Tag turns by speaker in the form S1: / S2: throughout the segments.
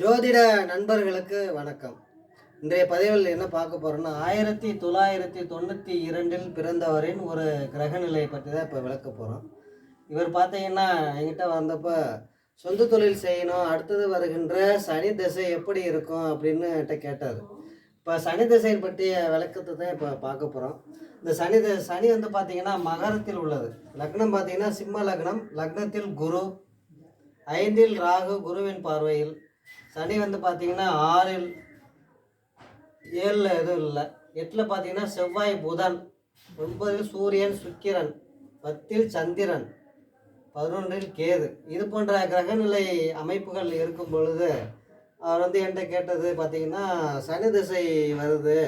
S1: ஜோதிட நண்பர்களுக்கு வணக்கம். இன்றைய பதிவில் என்ன பார்க்க போகிறோம்னா ஆயிரத்தி தொள்ளாயிரத்தி தொண்ணூற்றி இரண்டில் பிறந்தவரின் ஒரு கிரகநிலை பற்றி தான் இப்போ விளக்க போகிறோம் இவர் பார்த்தீங்கன்னா என்கிட்ட வந்தப்போ சொந்த தொழில் செய்யணும் அடுத்தது வருகின்ற சனி திசை எப்படி இருக்கும்? அப்படின்னு என்கிட்ட கேட்டார். இப்போ சனி திசை பற்றிய விளக்கத்தை தான் இப்போ பார்க்க போகிறோம் இந்த சனி த சனி வந்து பார்த்திங்கன்னா மகரத்தில் உள்ளது. லக்னம் பார்த்தீங்கன்னா சிம்ம லக்னம். லக்னத்தில் குரு. ஐந்தில் ராகு குருவின் பார்வையில். சனி வந்து பார்த்தீங்கன்னா ஆறில் ஏழில் எதுவும் இல்லை. எட்டில் பார்த்தீங்கன்னா செவ்வாய் புதன் ஒன்பதில் சூரியன் சுக்கிரன் பத்தில் சந்திரன் பதினொன்றில் கேது. இது போன்ற கிரகநிலை அமைப்புகள் இருக்கும் பொழுது அவர் வந்து என்கிட்ட கேட்டது பார்த்தீங்கன்னா சனி திசை வருது.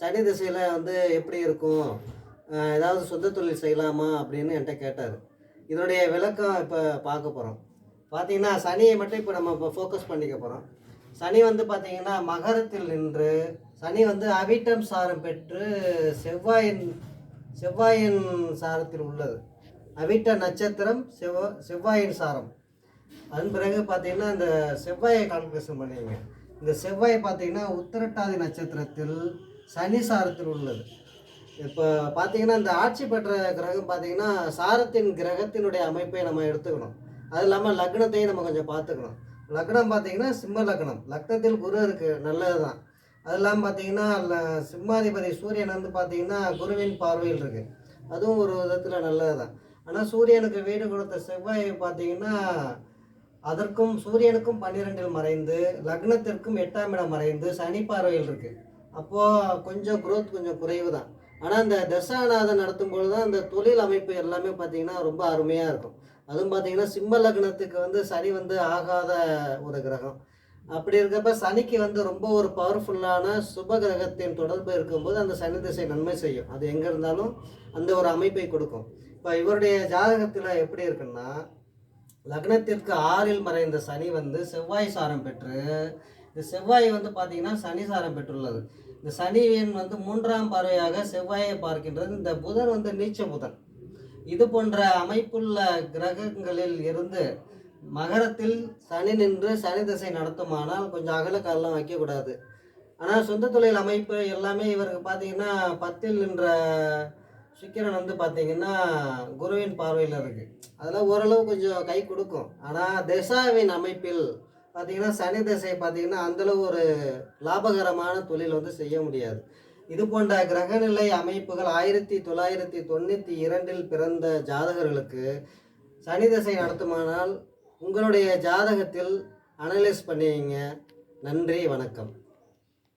S1: சனி திசையில் வந்து எப்படி இருக்கும்? ஏதாவது சொந்த தொழில் செய்யலாமா அப்படின்னு என்கிட்ட கேட்டார். இதனுடைய விளக்கம் இப்போ பார்க்க போகிறோம் பார்த்தீங்கன்னா சனியை மட்டும் இப்போ நம்ம இப்போ ஃபோக்கஸ் பண்ணிக்க போகிறோம் சனி வந்து பார்த்தீங்கன்னா மகரத்தில் நின்று சனி வந்து அவிட்டம் சாரம் பெற்று செவ்வாயின் செவ்வாயின் சாரத்தில் உள்ளது. அவிட்ட நட்சத்திரம் செவ்வா செவ்வாயின் சாரம். அதன் பிறகு பார்த்தீங்கன்னா இந்த செவ்வாயை கால்குலேஷன் பண்ணுவீங்க இந்த செவ்வாய் பார்த்தீங்கன்னா உத்திரட்டாதி நட்சத்திரத்தில் சனி சாரத்தில் உள்ளது. இப்போ பார்த்தீங்கன்னா இந்த ஆட்சி பெற்ற கிரகம் பார்த்தீங்கன்னா சாரத்தின் கிரகத்தினுடைய அமைப்பை நம்ம எடுத்துக்கணும். அது இல்லாமல் லக்னத்தையும் நம்ம கொஞ்சம் பார்த்துக்கணும். லக்னம் பார்த்தீங்கன்னா சிம்ம லக்னம். லக்னத்தில் குரு இருக்குது நல்லது தான் அது இல்லாமல் பார்த்தீங்கன்னா சிம்மாதிபதி சூரியன் வந்து பார்த்தீங்கன்னா குருவின் பார்வையில் இருக்குது அதுவும் ஒரு விதத்தில் நல்லது தான் ஆனால் சூரியனுக்கு வீடு கொடுத்த செவ்வாய் பார்த்தீங்கன்னா அதற்கும் சூரியனுக்கும் பன்னிரெண்டில் மறைந்து லக்னத்திற்கும் எட்டாம் இடம் மறைந்து சனி பார்வையில் இருக்குது அப்போது கொஞ்சம் குரோத் கொஞ்சம் குறைவு தான் ஆனால் இந்த தசாநாதன் நடத்தும் பொழுது தான் அந்த தொழில் அமைப்பு எல்லாமே பார்த்தீங்கன்னா ரொம்ப அருமையாக இருக்கும். அதுவும் பார்த்தீங்கன்னா சிம்ம லக்னத்துக்கு வந்து சனி வந்து ஆகாத ஒரு கிரகம். அப்படி இருக்கப்ப சனிக்கு வந்து ரொம்ப ஒரு பவர்ஃபுல்லான சுப கிரகத்தின் தொடர்பு இருக்கும்போது அந்த சனி திசை நன்மை செய்யும். அது எங்கே இருந்தாலும் அந்த ஒரு அமைப்பை கொடுக்கும். இப்போ இவருடைய ஜாதகத்தில் எப்படி இருக்குன்னா லக்னத்திற்கு ஆறில் மறைந்த சனி வந்து செவ்வாய் சாரம் பெற்று இந்த செவ்வாய் வந்து பார்த்தீங்கன்னா சனி சாரம் பெற்றுள்ளது. இந்த சனியின் வந்து மூன்றாம் பார்வையாக செவ்வாயை பார்க்கின்றது. இந்த புதன் வந்து நீச்ச புதன். இது போன்ற அமைப்புள்ள கிரகங்களில் இருந்து மகரத்தில் சனி நின்று சனி திசை நடத்துமானால் கொஞ்சம் அகலக்காலெலாம் வைக்கக்கூடாது. ஆனால் சொந்த தொழில் அமைப்பு எல்லாமே இவருக்கு பார்த்தீங்கன்னா பத்தில் நின்ற சுக்கிரன் வந்து பார்த்தீங்கன்னா குருவின் பார்வையில் இருக்குது அதெல்லாம் ஓரளவு கொஞ்சம் கை கொடுக்கும். ஆனால் திசாவின் அமைப்பில் பார்த்தீங்கன்னா சனி திசை பார்த்தீங்கன்னா அந்தளவு ஒரு லாபகரமான தொழில் வந்து செய்ய முடியாது. இது போன்ற கிரகநிலை அமைப்புகள் ஆயிரத்தி தொள்ளாயிரத்தி தொண்ணூற்றி இரண்டில் பிறந்த ஜாதகர்களுக்கு சனி திசை நடத்துமானால் உங்களுடைய ஜாதகத்தில் அனலைஸ் பண்ணுவீங்க நன்றி வணக்கம்.